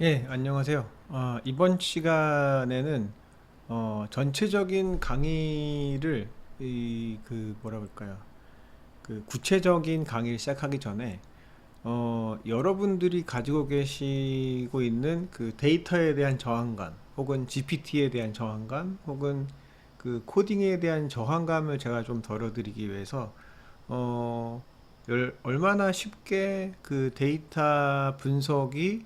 예, 안녕하세요. 어, 이번 시간에는 어, 전체적인 강의를 이 그 뭐라 그럴까요? 그 구체적인 강의를 시작하기 전에 어, 여러분들이 가지고 계시고 있는 그 데이터에 대한 저항감, 혹은 GPT에 대한 저항감, 혹은 그 코딩에 대한 저항감을 제가 좀 덜어드리기 위해서 어, 열- 얼마나 쉽게 그 데이터 분석이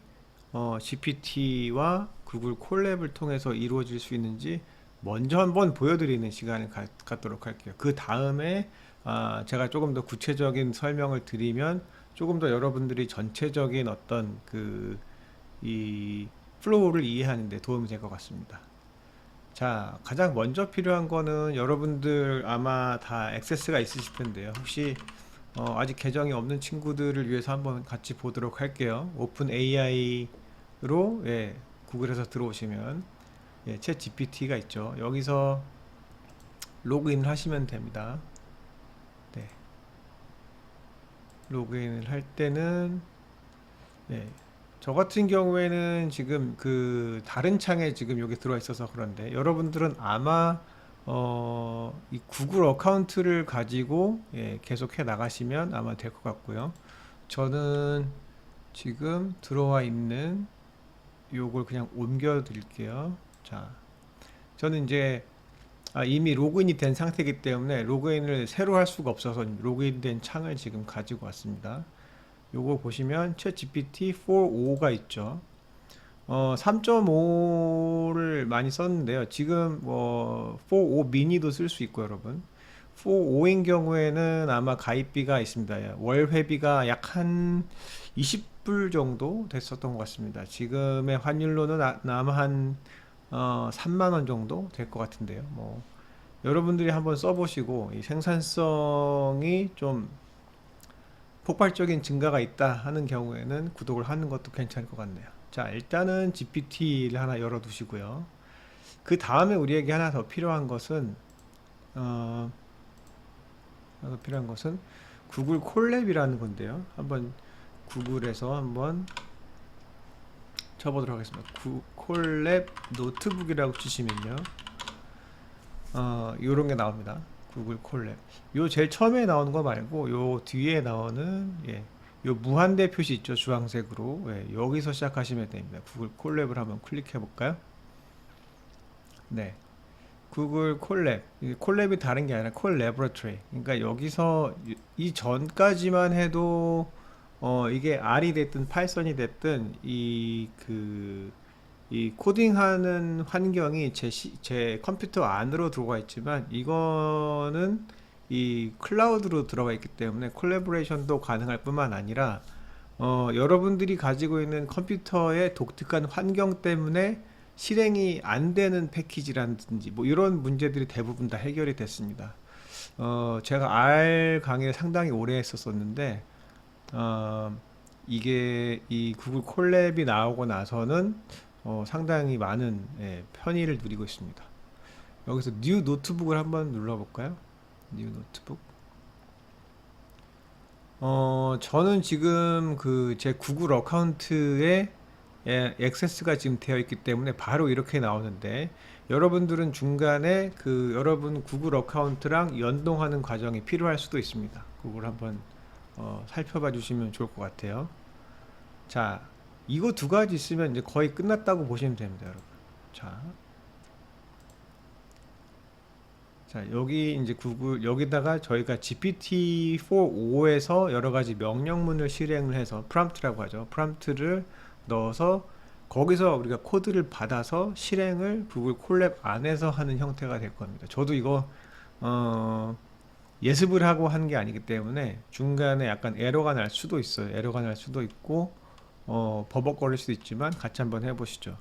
어, GPT와 구글 콜랩을 통해서 이루어질 수 있는지 먼저 한번 보여드리는 시간을 가, 갖도록 할게요. 그 다음에 아, 제가 조금 더 구체적인 설명을 드리면 조금 더 여러분들이 전체적인 어떤 그 이 플로우를 이해하는 데 도움이 될 것 같습니다. 자, 가장 먼저 필요한 거는 여러분들 아마 다 액세스가 있으실 텐데요. 혹시 어, 아직 계정이 없는 친구들을 위해서 한번 같이 보도록 할게요. 오픈 AI 로 예, 구글에서 들어오시면 예, 챗 GPT가 있죠. 여기서 로그인을 하시면 됩니다. 네, 로그인을 할 때는 예, 저 같은 경우에는 지금 그 다른 창에 지금 여기 들어와 있어서 그런데 여러분들은 아마 어, 이 구글 어카운트를 가지고 예, 계속 해 나가시면 아마 될 것 같고요. 저는 지금 들어와 있는 요걸 그냥 옮겨 드릴게요. 자, 저는 이제 아, 이미 로그인이 된 상태이기 때문에 로그인을 새로 할 수가 없어서 로그인된 창을 지금 가지고 왔습니다. 요거 보시면 챗 GPT 4.5가 있죠. 어, 3.5를 많이 썼는데요. 지금 뭐 4.5 미니도 쓸 수 있고 여러분. 4.5인 경우에는 아마 가입비가 있습니다. 월 회비가 약 한 20불 정도 됐었던 것 같습니다. 지금의 환율로는 아, 아마 한 어, 3만 원 정도 될 것 같은데요. 뭐 여러분들이 한번 써보시고 이 생산성이 좀 폭발적인 증가가 있다 하는 경우에는 구독을 하는 것도 괜찮을 것 같네요. 자, 일단은 GPT를 하나 열어 두시고요. 그 다음에 우리에게 하나 더 필요한 것은 어, 하나 더 필요한 것은 구글 콜랩이라는 건데요. 한번 구글에서 한번 쳐보도록 하겠습니다. 구, 콜랩 노트북이라고 치시면요. 어, 요런 게 나옵니다. 구글 콜랩. 요 제일 처음에 나오는 거 말고 요 뒤에 나오는 예, 요 무한대 표시 있죠 주황색으로 예, 여기서 시작하시면 됩니다. 구글 콜랩을 한번 클릭해 볼까요? 네, 구글 콜랩. 이 콜랩이 다른 게 아니라 콜 레버러토리. 그러니까 여기서 이- 이 전까지만 해도 어 이게 R이 됐든 파이썬이 됐든 이 그 이 코딩하는 환경이 제, 시, 제 컴퓨터 안으로 들어가 있지만 이거는 이 클라우드로 들어가 있기 때문에 콜라보레이션도 가능할 뿐만 아니라 어, 여러분들이 가지고 있는 컴퓨터의 독특한 환경 때문에 실행이 안 되는 패키지라든지 뭐 이런 문제들이 대부분 다 해결이 됐습니다. 어, 제가 R 강의를 상당히 오래 했었었는데 어, 이게 이 구글 콜랩이 나오고 나서는 어, 상당히 많은 예, 편의를 누리고 있습니다. 여기서 뉴 노트북을 한번 눌러볼까요? 뉴 노트북. 어, 저는 지금 그 제 구글 어카운트에 예, 액세스가 지금 되어 있기 때문에 바로 이렇게 나오는데 여러분들은 중간에 그 여러분 구글 어카운트랑 연동하는 과정이 필요할 수도 있습니다. 그걸 한번 어, 살펴봐 주시면 좋을 것 같아요. 자, 이거 두 가지 있으면 이제 거의 끝났다고 보시면 됩니다, 여러분. 자, 자, 여기 이제 구글 여기다가 저희가 GPT-4.5에서 여러 가지 명령문을 실행을 해서 프롬프트라고 하죠. 프롬프트를 넣어서 거기서 우리가 코드를 받아서 실행을 구글 콜랩 안에서 하는 형태가 될 겁니다. 저도 이거 어, 예습을 하고 한 게 아니기 때문에 중간에 약간 에러가 날 수도 있어요. 에러가 날 수도 있고 어, 버벅거릴 수도 있지만 같이 한번 해보시죠.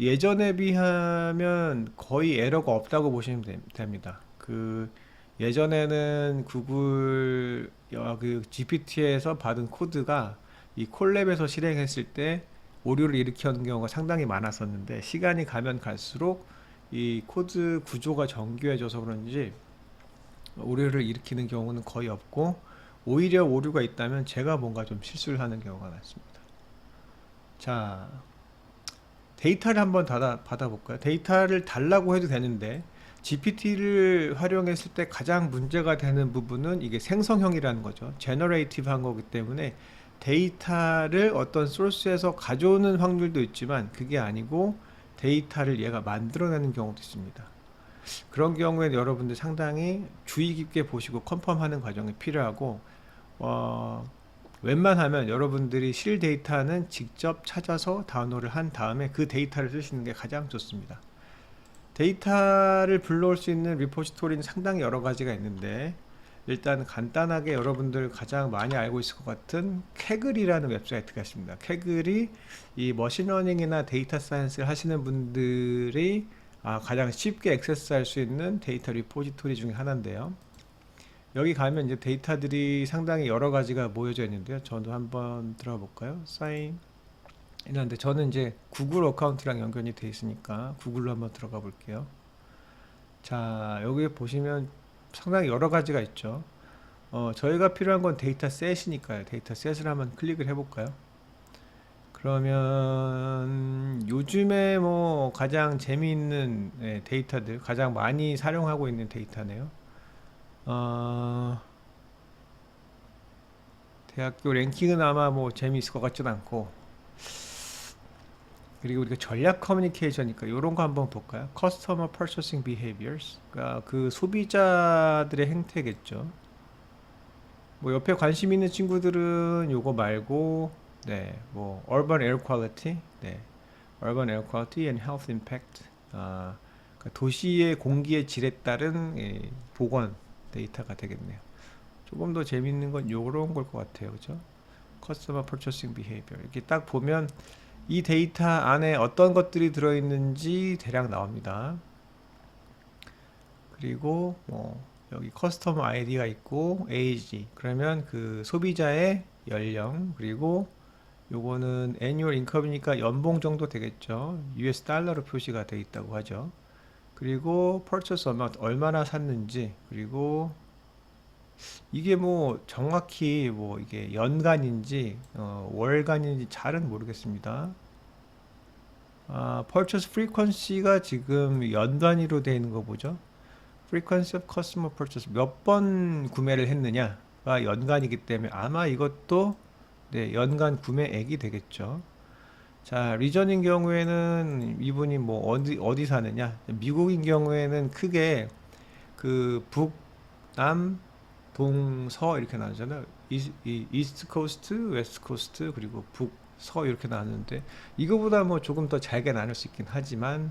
예전에 비하면 거의 에러가 없다고 보시면 되- 됩니다. 그 예전에는 구글 어, 그 GPT에서 받은 코드가 이 콜랩에서 실행했을 때 오류를 일으키는 경우가 상당히 많았었는데 시간이 가면 갈수록 이 코드 구조가 정교해져서 그런지 오류를 일으키는 경우는 거의 없고 오히려 오류가 있다면 제가 뭔가 좀 실수를 하는 경우가 많습니다. 자, 데이터를 한번 받아, 받아볼까요? 데이터를 달라고 해도 되는데 GPT를 활용했을 때 가장 문제가 되는 부분은 이게 생성형이라는 거죠. 제너레이티브 한 거기 때문에 데이터를 어떤 소스에서 가져오는 확률도 있지만 그게 아니고 데이터를 얘가 만들어내는 경우도 있습니다. 그런 경우에 여러분들 상당히 주의 깊게 보시고 컨펌하는 과정이 필요하고 어, 웬만하면 여러분들이 실 데이터는 직접 찾아서 다운로드를 한 다음에 그 데이터를 쓰시는 게 가장 좋습니다. 데이터를 불러올 수 있는 리포지토리는 상당히 여러 가지가 있는데 일단 간단하게 여러분들 가장 많이 알고 있을 것 같은 캐글이라는 웹사이트가 있습니다. 캐글이 이 머신러닝이나 데이터 사이언스를 하시는 분들이 아, 가장 쉽게 액세스할 수 있는 데이터 리포지토리 중에 하나인데요. 여기 가면 이제 데이터들이 상당히 여러 가지가 모여져 있는데요. 저도 한번 들어가 볼까요? 사인 이런데 저는 이제 구글 어카운트랑 연결이 돼 있으니까 구글로 한번 들어가 볼게요. 자, 여기 보시면 상당히 여러 가지가 있죠. 어, 저희가 필요한 건 데이터 셋이니까요. 데이터 셋을 한번 클릭을 해볼까요? 그러면 요즘에 뭐 가장 재미있는 예, 데이터들, 가장 많이 사용하고 있는 데이터네요. 어, 대학교 랭킹은 아마 뭐 재미있을 것 같지는 않고 그리고 우리가 전략 커뮤니케이션이니까 이런 거 한번 볼까요? Customer Purchasing Behaviors 그러니까 그 소비자들의 행태겠죠. 뭐 옆에 관심 있는 친구들은 요거 말고 네, 뭐 Urban Air Quality, 네, Urban Air Quality and Health Impact, 아, 그러니까 도시의 공기의 질에 따른 예, 보건 데이터가 되겠네요. 조금 더 재밌는 건 요런 걸 것 같아요, 그죠? Customer Purchasing Behavior 이렇게 딱 보면 이 데이터 안에 어떤 것들이 들어있는지 대략 나옵니다. 그리고 뭐 여기 커스터머 아이디가 있고 에이지 그러면 그 소비자의 연령 그리고 요거는 애뉴얼 인컴이니까 연봉 정도 되겠죠. US 달러로 표시가 되어 있다고 하죠. 그리고 purchase amount 얼마나 샀는지 그리고 이게 뭐 정확히 뭐 이게 연간인지 어, 월간인지 잘은 모르겠습니다. 아, purchase frequency가 지금 연 단위로 되어 있는 거 보죠. frequency of customer purchase 몇 번 구매를 했느냐가 연간이기 때문에 아마 이것도 네, 연간 구매액이 되겠죠. 자, 리전인 경우에는 이분이 뭐 어디 어디 사느냐? 미국인 경우에는 크게 그 북, 남, 동, 서 이렇게 나누잖아요. 이스트 코스트, 웨스트 코스트 그리고 북, 서 이렇게 나누는데 이거보다 뭐 조금 더 잘게 나눌 수 있긴 하지만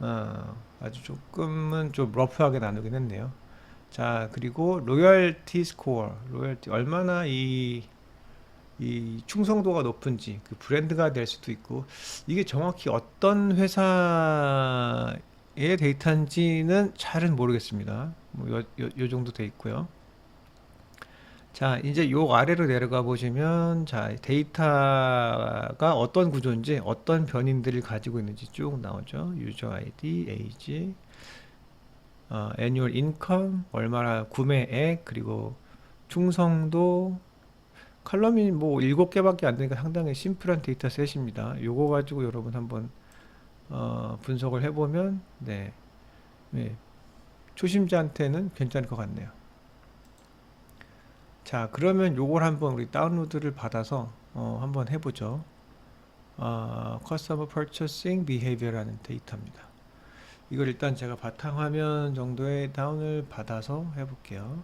어, 아주 조금은 좀 러프하게 나누긴 했네요. 자, 그리고 로열티 스코어, 로열티 얼마나 이 이 충성도가 높은지 그 브랜드가 될 수도 있고 이게 정확히 어떤 회사의 데이터인지는 잘은 모르겠습니다. 뭐 요, 정도 돼 있고요. 자, 이제 요 아래로 내려가 보시면 자, 데이터가 어떤 구조인지 어떤 변인들을 가지고 있는지 쭉 나오죠. 유저 아이디, 에이지, 어, income, 얼마나 구매액, 그리고 충성도, 칼럼이 뭐 일곱 개밖에 안 되니까 상당히 심플한 데이터 셋입니다. 요거 가지고 여러분 한번 어, 분석을 해보면 네, 네, 초심자한테는 괜찮을 것 같네요. 자, 그러면 요걸 한번 우리 다운로드를 받아서 어, 한번 해보죠. 어, Customer Purchasing Behavior라는 데이터입니다. 이걸 일단 제가 바탕화면 정도의 다운을 받아서 해볼게요.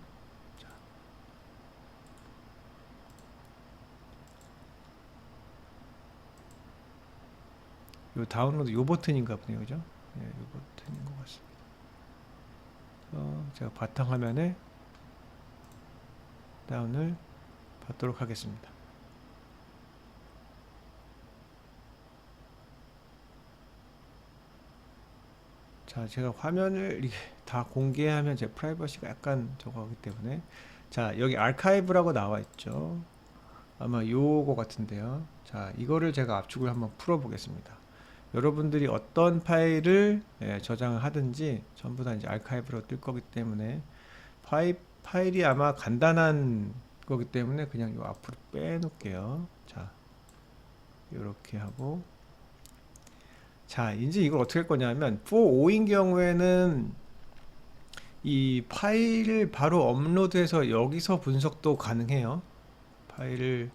요 다운로드 요 버튼인가 보네요, 그죠? 예, 요 버튼인 것 같습니다. 어, 제가 바탕 화면에 다운을 받도록 하겠습니다. 자, 제가 화면을 이렇게 다 공개하면 제 프라이버시가 약간 저거기 때문에 자, 여기 아카이브라고 나와 있죠. 아마 요거 같은데요. 자, 이거를 제가 압축을 한번 풀어 보겠습니다. 여러분들이 어떤 파일을 예, 저장을 하든지 전부 다 이제 아카이브로 뜰 거기 때문에 파일 파일이 아마 간단한 거기 때문에 그냥 요 앞으로 빼놓을게요. 자, 이렇게 하고 자, 이제 이걸 어떻게 할 거냐면 for 5인 경우에는 이 파일을 바로 업로드해서 여기서 분석도 가능해요. 파일을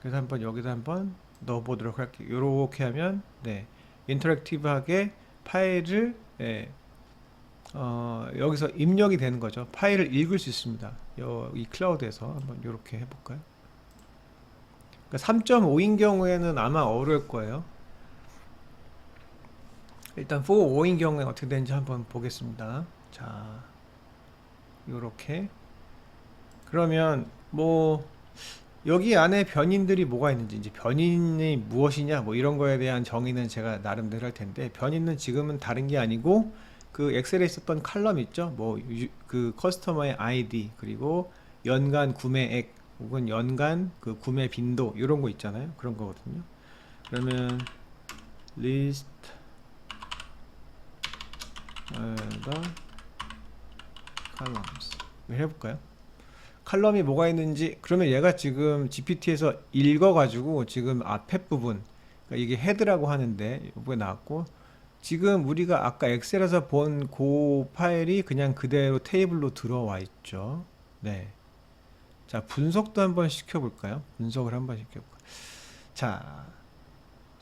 그래서 한번 여기다 한번 넣어보도록 할게요. 이렇게 하면 네 인터랙티브하게 파일을 예, 어, 여기서 입력이 되는 거죠. 파일을 읽을 수 있습니다. 여, 이 클라우드에서 한번 이렇게 해볼까요? 그러니까 3.5인 경우에는 아마 어려울 거예요. 일단 4.5인 경우에 어떻게 되는지 한번 보겠습니다. 자, 요렇게. 그러면 뭐 여기 안에 변인들이 뭐가 있는지 이제 변인이 무엇이냐 뭐 이런 거에 대한 정의는 제가 나름대로 할 텐데 변인은 지금은 다른 게 아니고 그 엑셀에 있었던 칼럼 있죠? 뭐 그 커스터머의 아이디 그리고 연간 구매액 혹은 연간 그 구매 빈도 이런 거 있잖아요. 그런 거거든요. 그러면 list the columns 해볼까요? 칼럼이 뭐가 있는지 그러면 얘가 지금 GPT에서 읽어가지고 지금 앞에 부분 그러니까 이게 헤드라고 하는데 이게 나왔고 지금 우리가 아까 엑셀에서 본 그 파일이 그냥 그대로 테이블로 들어와 있죠. 네. 자 분석도 한번 시켜볼까요? 분석을 한번 시켜볼까요? 자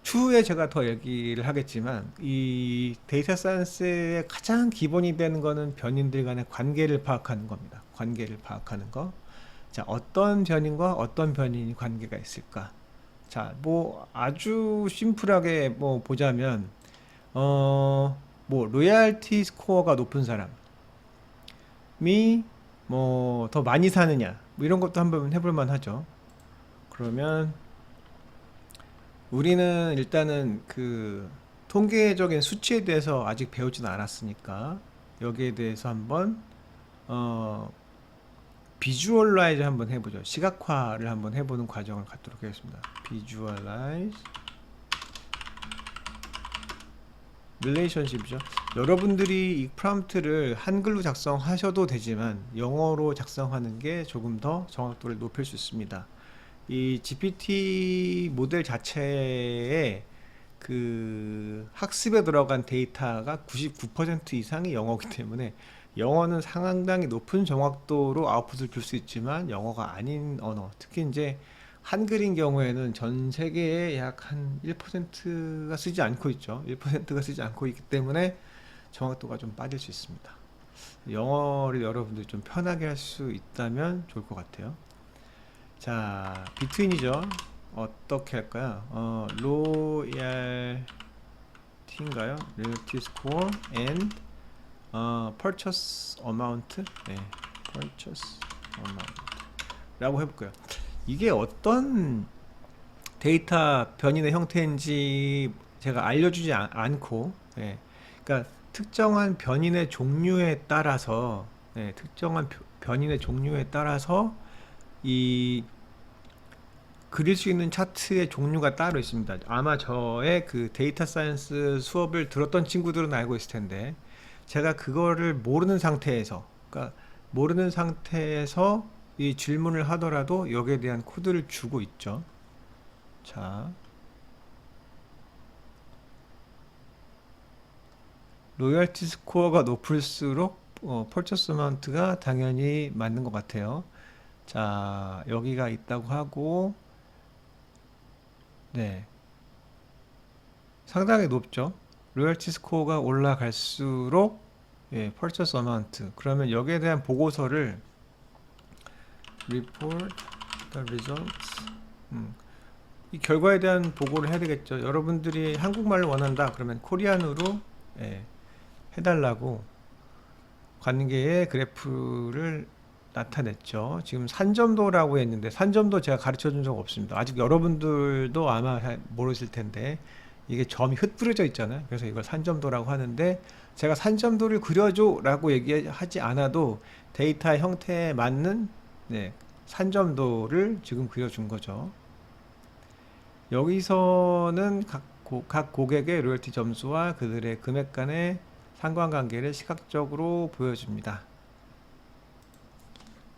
추후에 제가 더 얘기를 하겠지만 이 데이터 사이언스의 가장 기본이 되는 거는 변인들 간의 관계를 파악하는 겁니다. 관계를 파악하는 거. 자, 어떤 변인과 어떤 변인이 관계가 있을까? 자, 뭐 아주 심플하게 뭐 보자면 어, 뭐 로얄티 스코어가 높은 사람이 뭐 더 많이 사느냐? 뭐 이런 것도 한번 해볼 만하죠. 그러면 우리는 일단은 그 통계적인 수치에 대해서 아직 배우지는 않았으니까 여기에 대해서 한번 어 비주얼라이즈 한번 해보죠. 시각화를 한번 해보는 과정을 갖도록 하겠습니다. 비주얼라이즈 릴레이션십이죠. 여러분들이 이 프롬프트를 한글로 작성하셔도 되지만 영어로 작성하는 게 조금 더 정확도를 높일 수 있습니다. 이 GPT 모델 자체에 그 학습에 들어간 데이터가 99% 이상이 영어이기 때문에 영어는 상당히 높은 정확도로 아웃풋을 줄 수 있지만 영어가 아닌 언어 특히 이제 한글인 경우에는 전 세계에 약 한 1%가 쓰지 않고 있죠 1%가 쓰지 않고 있기 때문에 정확도가 좀 빠질 수 있습니다 영어를 여러분들이 좀 편하게 할 수 있다면 좋을 것 같아요 자, 비트윈이죠. 어떻게 할까요? 어, 로얄티인가요? 로얄티 스코어 and 어, purchase amount. 네, purchase amount. 라고 해볼까요? 이게 어떤 데이터 변인의 형태인지 제가 알려주지 않, 않고, 예, 그러니까 특정한 변인의 종류에 따라서, 예, 특정한 변인의 종류에 따라서 이 그릴 수 있는 차트의 종류가 따로 있습니다. 아마 저의 그 데이터 사이언스 수업을 들었던 친구들은 알고 있을 텐데 제가 그거를 모르는 상태에서 그러니까 모르는 상태에서 이 질문을 하더라도 여기에 대한 코드를 주고 있죠. 자. 로열티 스코어가 높을수록 어, 펄처스 마운트가 당연히 맞는 것 같아요. 자, 여기가 있다고 하고, 네. 상당히 높죠. 로열티 스코어가 올라갈수록, 예, purchase. 그러면 여기에 대한 보고서를 report the results. 음, 이 결과에 대한 보고를 해야 되겠죠. 여러분들이 한국말을 원한다. 그러면 코리안으로 예, 해달라고 관계의 그래프를 나타냈죠. 지금 산점도라고 했는데 산점도 제가 가르쳐 준 적 없습니다. 아직 여러분들도 아마 잘 모르실 텐데 이게 점이 흩뿌려져 있잖아요. 그래서 이걸 산점도라고 하는데 제가 산점도를 그려줘라고 얘기하지 않아도 데이터 형태에 맞는 네, 산점도를 지금 그려준 거죠. 여기서는 각, 고, 각 고객의 로열티 점수와 그들의 금액 간의 상관관계를 시각적으로 보여줍니다.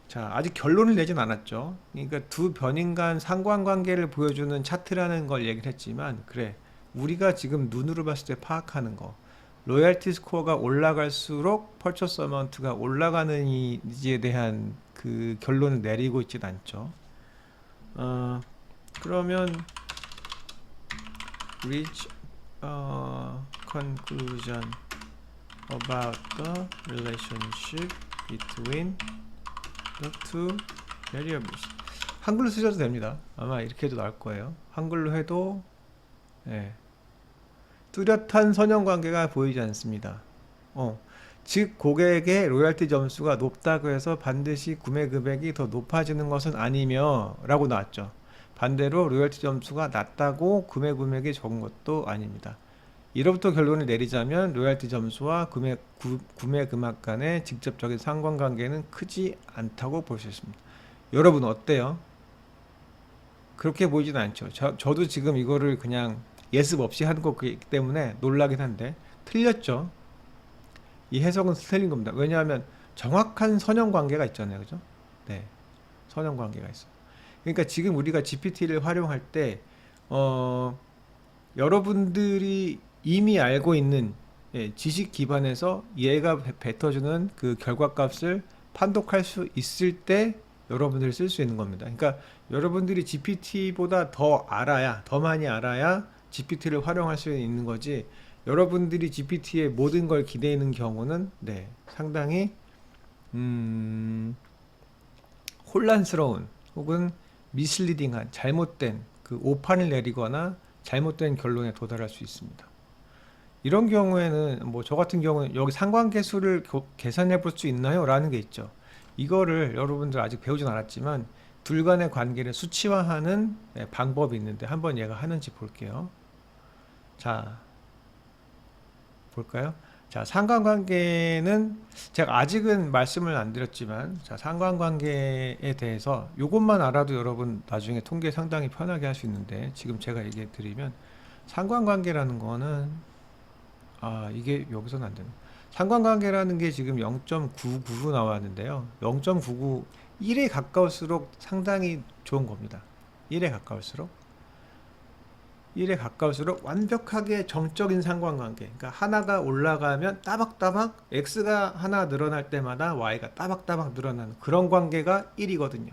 자, 아직 결론을 내진 않았죠. 그러니까 두 변인 간 상관관계를 보여주는 차트라는 걸 얘기를 했지만, 그래. 우리가 지금 눈으로 봤을 때 파악하는 거 로얄티 스코어가 올라갈수록 펄처스 어마운트가 올라가는지에 대한 그 결론을 내리고 있진 않죠. 어, 그러면 reach a conclusion about the relationship between the two variables. 한글로 쓰셔도 됩니다. 아마 이렇게 해도 나올 거예요. 한글로 해도 예. 뚜렷한 선형 관계가 보이지 않습니다. 어, 즉 고객의 로열티 점수가 높다고 해서 반드시 구매 금액이 더 높아지는 것은 아니며 라고 나왔죠. 반대로 로열티 점수가 낮다고 구매 금액이 적은 것도 아닙니다. 이로부터 결론을 내리자면 로열티 점수와 구매, 구, 구매 금액 간의 직접적인 상관관계는 크지 않다고 볼 수 있습니다. 여러분 어때요? 그렇게 보이진 않죠. 저, 저도 지금 이거를 그냥 예습 없이 하는 거기 때문에 놀라긴 한데 틀렸죠. 이 해석은 틀린 겁니다. 왜냐하면 정확한 선형 관계가 있잖아요. 그죠? 네. 선형 관계가 있어. 그러니까 지금 우리가 GPT를 활용할 때, 어, 여러분들이 이미 알고 있는 예, 지식 기반에서 얘가 배- 뱉어주는 그 결과값을 판독할 수 있을 때 여러분들이 쓸 수 있는 겁니다. 그러니까 여러분들이 GPT보다 더 알아야, 더 많이 알아야 GPT를 활용할 수 있는 거지. 여러분들이 GPT에 모든 걸 기대는 경우는 네, 상당히 음, 혼란스러운 혹은 미슬리딩한 잘못된 그 오판을 내리거나 잘못된 결론에 도달할 수 있습니다. 이런 경우에는 뭐 저 같은 경우는 여기 상관계수를 교- 계산해 볼 수 있나요? 라는 게 있죠. 이거를 여러분들 아직 배우진 않았지만 둘 간의 관계를 수치화하는 예, 방법이 있는데 한번 얘가 하는지 볼게요. 자, 볼까요? 자, 상관관계는 제가 아직은 말씀을 안 드렸지만 자, 상관관계에 대해서 이것만 알아도 여러분 나중에 통계 상당히 편하게 할 수 있는데 지금 제가 얘기해 드리면 상관관계라는 거는 아, 이게 여기서는 안 되네. 상관관계라는 게 지금 0.99로 나왔는데요. 0.99 1에 가까울수록 상당히 좋은 겁니다. 1에 가까울수록 1에 가까울수록 완벽하게 정적인 상관관계. 그러니까 하나가 올라가면 따박따박 x가 하나 늘어날 때마다 y가 따박따박 늘어나는 그런 관계가 1이거든요.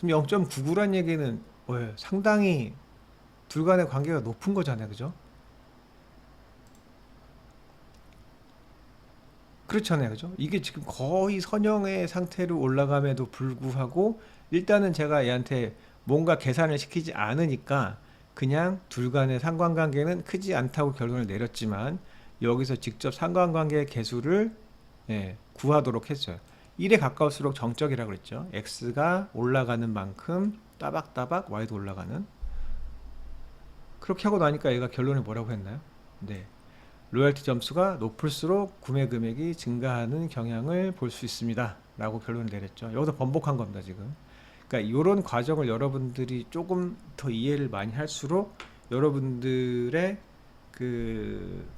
그럼 0.99란 얘기는 뭐예요? 상당히 둘 간의 관계가 높은 거잖아요. 그죠? 그렇잖아요. 그죠? 이게 지금 거의 선형의 상태로 올라감에도 불구하고 일단은 제가 얘한테 뭔가 계산을 시키지 않으니까 그냥 둘 간의 상관관계는 크지 않다고 결론을 내렸지만 여기서 직접 상관관계의 개수를 예, 구하도록 했어요. 1에 가까울수록 정적이라고 그랬죠. x가 올라가는 만큼 따박따박 y도 올라가는 그렇게 하고 나니까 얘가 결론이 뭐라고 했나요? 네. 로열티 점수가 높을수록 구매 금액이 증가하는 경향을 볼 수 있습니다. 라고 결론을 내렸죠. 여기서 번복한 겁니다, 지금. 그러니까 이런 과정을 여러분들이 조금 더 이해를 많이 할수록 여러분들의 그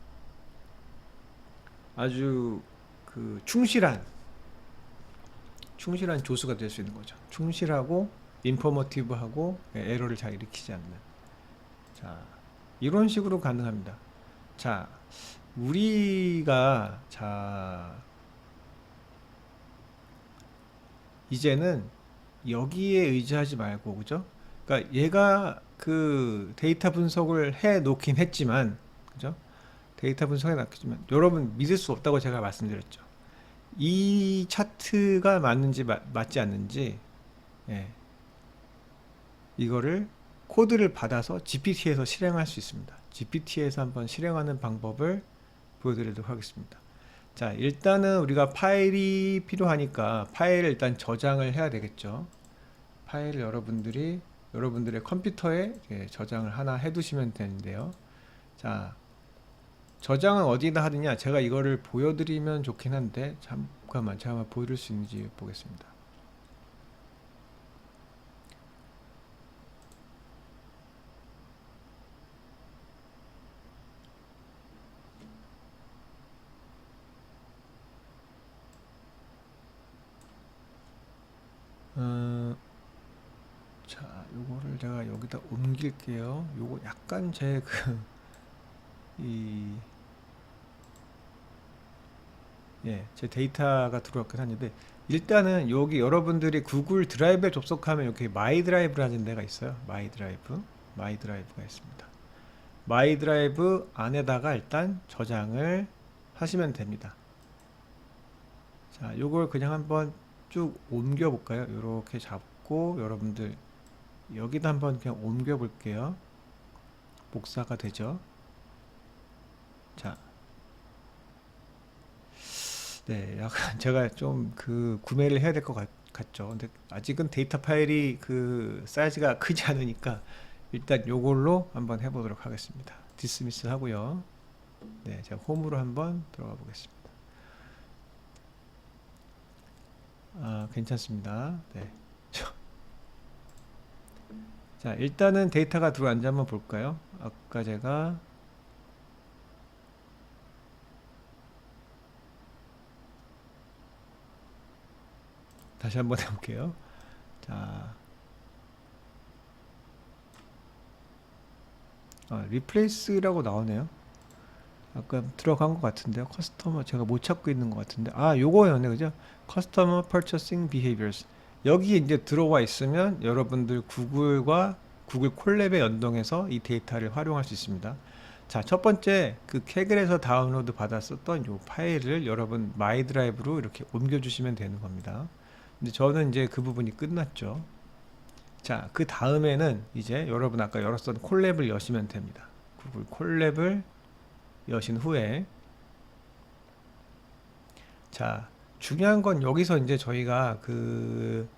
아주 그 충실한 충실한 조수가 될 수 있는 거죠. 충실하고 인포머티브하고 에러를 잘 일으키지 않는. 자, 이런 식으로 가능합니다. 자, 우리가 자 이제는 여기에 의지하지 말고 그죠? 그러니까 얘가 그 데이터 분석을 해 놓긴 했지만 그죠? 데이터 분석해 놨지만 여러분 믿을 수 없다고 제가 말씀드렸죠. 이 차트가 맞는지 마- 맞지 않는지 예. 이거를 코드를 받아서 GPT에서 실행할 수 있습니다. GPT에서 한번 실행하는 방법을 보여드리도록 하겠습니다. 자, 일단은 우리가 파일이 필요하니까 파일을 일단 저장을 해야 되겠죠. 파일을 여러분들이 여러분들의 컴퓨터에 예, 저장을 하나 해 두시면 되는데요. 자, 저장은 어디다 하느냐? 제가 이거를 보여드리면 좋긴 한데 잠깐만 제가 보여드릴 수 있는지 보겠습니다. 어, 자, 요거를 제가 여기다 옮길게요. 요거 약간 제 그 이 예, 제 데이터가 들어왔긴 하는데 일단은 여기 여러분들이 구글 드라이브에 접속하면 여기 마이 드라이브라는 데가 있어요. 마이 드라이브, 마이 드라이브가 있습니다. 마이 드라이브 안에다가 일단 저장을 하시면 됩니다. 자, 요걸 그냥 한번 쭉 옮겨 볼까요? 이렇게 잡고 여러분들 여기다 한번 그냥 옮겨 볼게요. 복사가 되죠. 자, 네, 약간 제가 좀 그 구매를 해야 될 것 같죠. 근데 아직은 데이터 파일이 그 사이즈가 크지 않으니까 일단 요걸로 한번 해보도록 하겠습니다. 디스미스 하고요. 네, 제가 홈으로 한번 들어가 보겠습니다. 아, 괜찮습니다. 네. 자, 일단은 데이터가 들어왔는지 한번 볼까요? 아까 제가 다시 한번 해볼게요. 자, 아, 리플레이스라고 나오네요. 아까 들어간 것 같은데요. 커스터머 제가 못 찾고 있는 것 같은데 아 요거였네 그죠? 커스터머 퍼처싱 비헤이비어스 여기 이제 들어와 있으면 여러분들 구글과 구글 콜랩에 연동해서 이 데이터를 활용할 수 있습니다. 자, 첫 번째 그 캐글에서 다운로드 받았었던 요 파일을 여러분 마이 드라이브로 이렇게 옮겨 주시면 되는 겁니다. 근데 저는 이제 그 부분이 끝났죠. 자, 그 다음에는 이제 여러분 아까 열었던 콜랩을 여시면 됩니다. 구글 콜랩을 여신 후에 자, 중요한 건 여기서 이제 저희가 그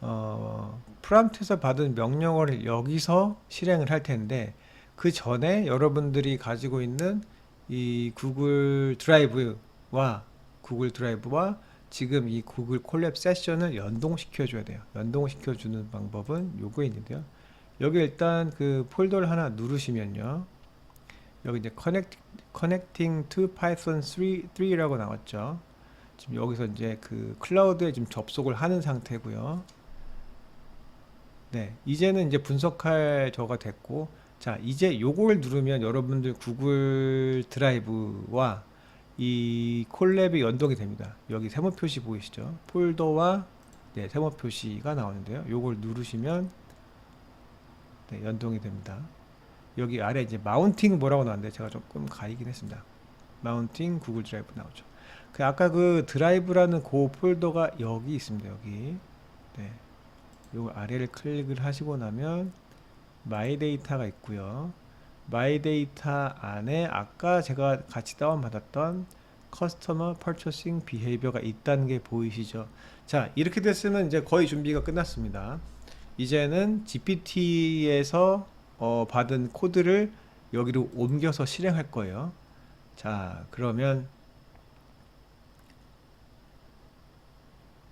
어, 프람프트에서 받은 명령어를 여기서 실행을 할 텐데 그 전에 여러분들이 가지고 있는 이 구글 드라이브와 구글 드라이브와 지금 이 구글 콜랩 세션을 연동시켜 줘야 돼요. 연동시켜 주는 방법은 요거 있는데요. 여기 일단 그 폴더를 하나 누르시면요. 여기 이제 connect, connecting to python 3, 3라고 나왔죠. 지금 여기서 이제 그 클라우드에 지금 접속을 하는 상태고요. 네, 이제는 이제 분석할 저가 됐고, 자, 이제 요걸 누르면 여러분들 구글 드라이브와 이 콜랩이 연동이 됩니다. 여기 세모 표시 보이시죠? 폴더와 네, 세모 표시가 나오는데요. 요걸 누르시면 네, 연동이 됩니다. 여기 아래 이제 마운팅 뭐라고 나왔는데 제가 조금 가리긴 했습니다. 마운팅 구글 드라이브 나오죠. 그 아까 그 드라이브라는 그 폴더가 여기 있습니다. 여기. 네. 요 아래를 클릭을 하시고 나면 마이 데이터가 있고요. 마이 데이터 안에 아까 제가 같이 다운 받았던 커스터머 퍼처싱 비헤이비어가 있다는 게 보이시죠? 자, 이렇게 됐으면 이제 거의 준비가 끝났습니다. 이제는 GPT에서 어, 받은 코드를 여기로 옮겨서 실행할 거예요. 자, 그러면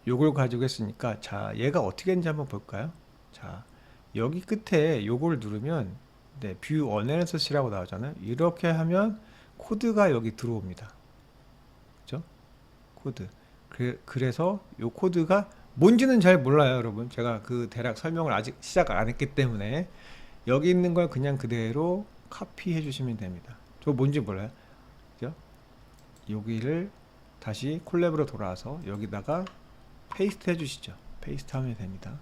요걸 가지고 했으니까 자, 얘가 어떻게 했는지 한번 볼까요? 자, 여기 끝에 요걸 누르면 네, 뷰 어널리시스라고 나오잖아요. 이렇게 하면 코드가 여기 들어옵니다. 그죠? 코드. 그, 그래서 요 코드가 뭔지는 잘 몰라요, 여러분. 제가 그 대략 설명을 아직 시작 안 했기 때문에 여기 있는 걸 그냥 그대로 카피해 주시면 됩니다. 저 뭔지 몰라요. 그죠? 여기를 다시 콜랩으로 돌아와서 여기다가 페이스트 해 주시죠. 페이스트 하면 됩니다.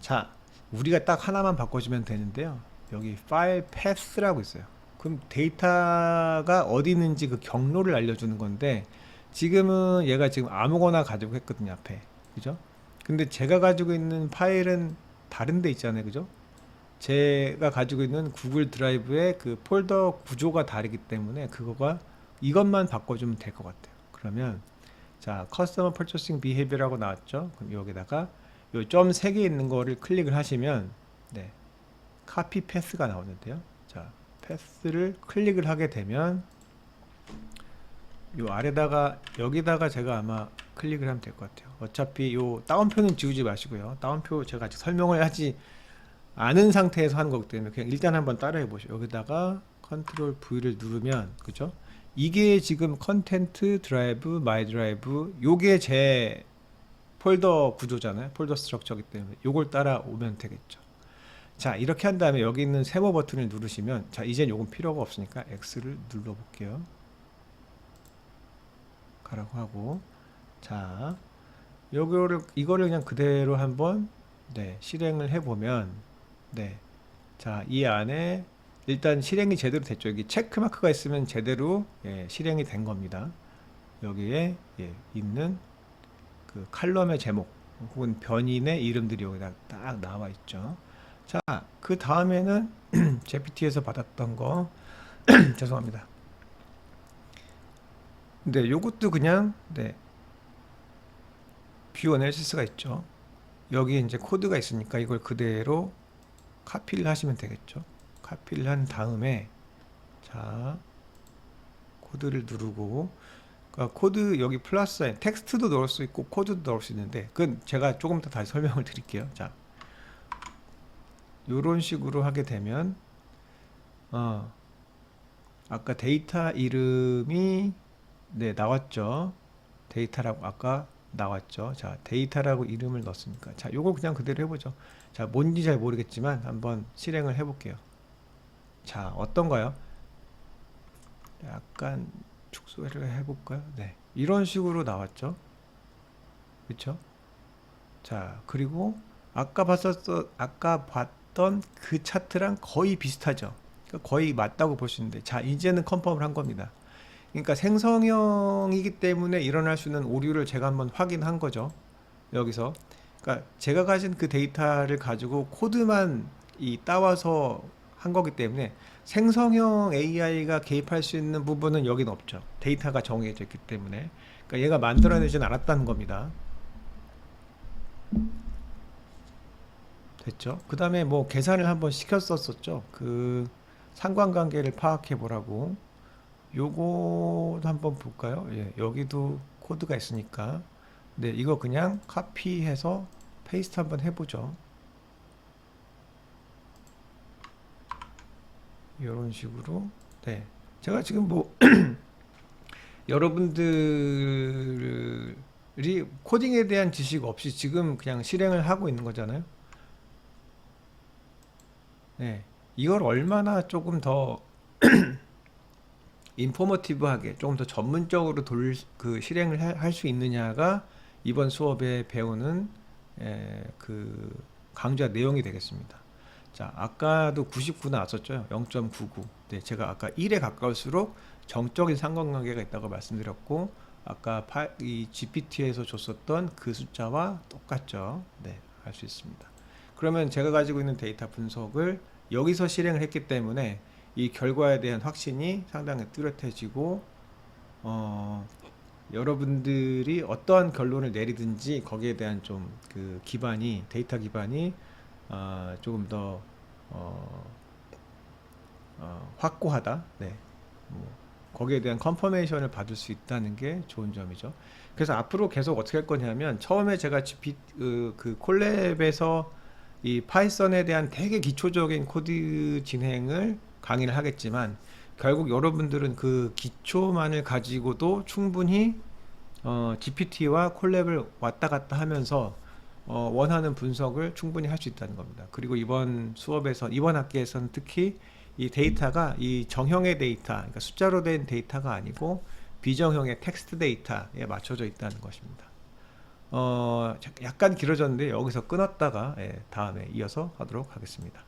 자, 우리가 딱 하나만 바꿔주면 되는데요. 여기 파일 패스라고 있어요. 그럼 데이터가 어디 있는지 그 경로를 알려주는 건데 지금은 얘가 지금 아무거나 가지고 했거든요 앞에 그죠? 근데 제가 가지고 있는 파일은 다른 데 있잖아요 그죠? 제가 가지고 있는 구글 드라이브의 그 폴더 구조가 다르기 때문에 그거가 이것만 바꿔주면 될 것 같아요. 그러면 자 커스터머 퍼처싱 비헤비어라고 나왔죠. 그럼 여기다가 요점세 개 있는 거를 클릭을 하시면 네 카피 패스가 나오는데요. 자 패스를 클릭을 하게 되면 요 아래다가 여기다가 제가 아마 클릭을 하면 될 것 같아요. 어차피 요 다운표는 지우지 마시고요. 다운표 제가 아직 설명을 하지 아는 상태에서 하는 거기 때문에 그냥 일단 한번 따라해 보시죠. 여기다가 컨트롤 V를 누르면 그죠? 이게 지금 컨텐트 드라이브 마이 드라이브 요게 제 폴더 구조잖아요. 폴더 스트럭처기 때문에 요걸 따라오면 되겠죠. 자 이렇게 한 다음에 여기 있는 세모 버튼을 누르시면 자 이젠 요건 필요가 없으니까 X를 눌러 볼게요 가라고 하고 자 요거를 이거를 그냥 그대로 한번 네 실행을 해 보면 네자이 안에 일단 실행이 제대로 됐죠 여기 체크 마크가 있으면 제대로 예, 실행이 된 겁니다 여기에 예, 있는 그 칼럼의 제목 혹은 변인의 이름들이 여기다 딱 나와 있죠 자, 그 다음에는 JPT에서 받았던 거 죄송합니다. 네, 요것도 그냥 네. 뷰 어널시스가 있죠. 여기 이제 코드가 있으니까 이걸 그대로 카피를 하시면 되겠죠. 카피를 한 다음에 자, 코드를 누르고 그러니까 코드 여기 플러스 사인 텍스트도 넣을 수 있고 코드도 넣을 수 있는데 그건 제가 조금 더 다시 설명을 드릴게요. 자, 요런 식으로 하게 되면 어 아까 데이터 이름이 네 나왔죠. 데이터라고 아까 나왔죠. 자 데이터라고 이름을 넣었으니까. 자 요거 그냥 그대로 해보죠. 자 뭔지 잘 모르겠지만 한번 실행을 해볼게요 자 어떤가요 약간 축소를 해볼까요 네 이런 식으로 나왔죠 그쵸 자 그리고 아까 봤었어 아까 봤던 그 차트랑 거의 비슷하죠. 그러니까 거의 맞다고 볼 수 있는데 자 이제는 컨펌을 한 겁니다. 그러니까 생성형이기 때문에 일어날 수 있는 오류를 제가 한번 확인한 거죠. 여기서 그러니까 제가 가진 그 데이터를 가지고 코드만 이 따와서 한 거기 때문에 생성형 AI가 개입할 수 있는 부분은 여기는 없죠. 데이터가 정해져 있기 때문에 그러니까 얘가 만들어내진 않았다는 겁니다. 됐죠. 그 다음에 뭐 계산을 한번 시켰었었죠. 그 상관관계를 파악해 보라고. 요거도 한번 볼까요? 예, 여기도 코드가 있으니까. 네, 이거 그냥 카피해서 페이스트 한번 해보죠. 이런 식으로. 네. 제가 지금 뭐 여러분들이 코딩에 대한 지식 없이 지금 그냥 실행을 하고 있는 거잖아요. 네, 이걸 얼마나 조금 더 인포머티브하게 조금 더 전문적으로 돌 그 실행을 할 수 있느냐가 이번 수업에 배우는 에, 그 강좌 내용이 되겠습니다. 자, 아까도 99 나왔었죠. 0.99. 네, 제가 아까 1에 가까울수록 정적인 상관관계가 있다고 말씀드렸고 아까 파, 이 GPT에서 줬었던 그 숫자와 똑같죠. 네, 알 수 있습니다. 그러면 제가 가지고 있는 데이터 분석을 여기서 실행을 했기 때문에 이 결과에 대한 확신이 상당히 뚜렷해지고 어, 여러분들이 어떠한 결론을 내리든지 거기에 대한 좀 그 기반이 데이터 기반이 어, 조금 더 어, 어, 확고하다. 네. 뭐, 거기에 대한 컨퍼메이션을 받을 수 있다는 게 좋은 점이죠. 그래서 앞으로 계속 어떻게 할 거냐면 처음에 제가 그, 그 콜랩에서 이 파이썬에 대한 되게 기초적인 코드 진행을 강의를 하겠지만 결국 여러분들은 그 기초만을 가지고도 충분히 어, GPT와 콜랩을 왔다 갔다 하면서 어, 원하는 분석을 충분히 할 수 있다는 겁니다. 그리고 이번 수업에서 이번 학기에서는 특히 이 데이터가 이 정형의 데이터, 그러니까 숫자로 된 데이터가 아니고 비정형의 텍스트 데이터에 맞춰져 있다는 것입니다. 어, 약간 길어졌는데 여기서 끊었다가 예, 다음에 이어서 하도록 하겠습니다.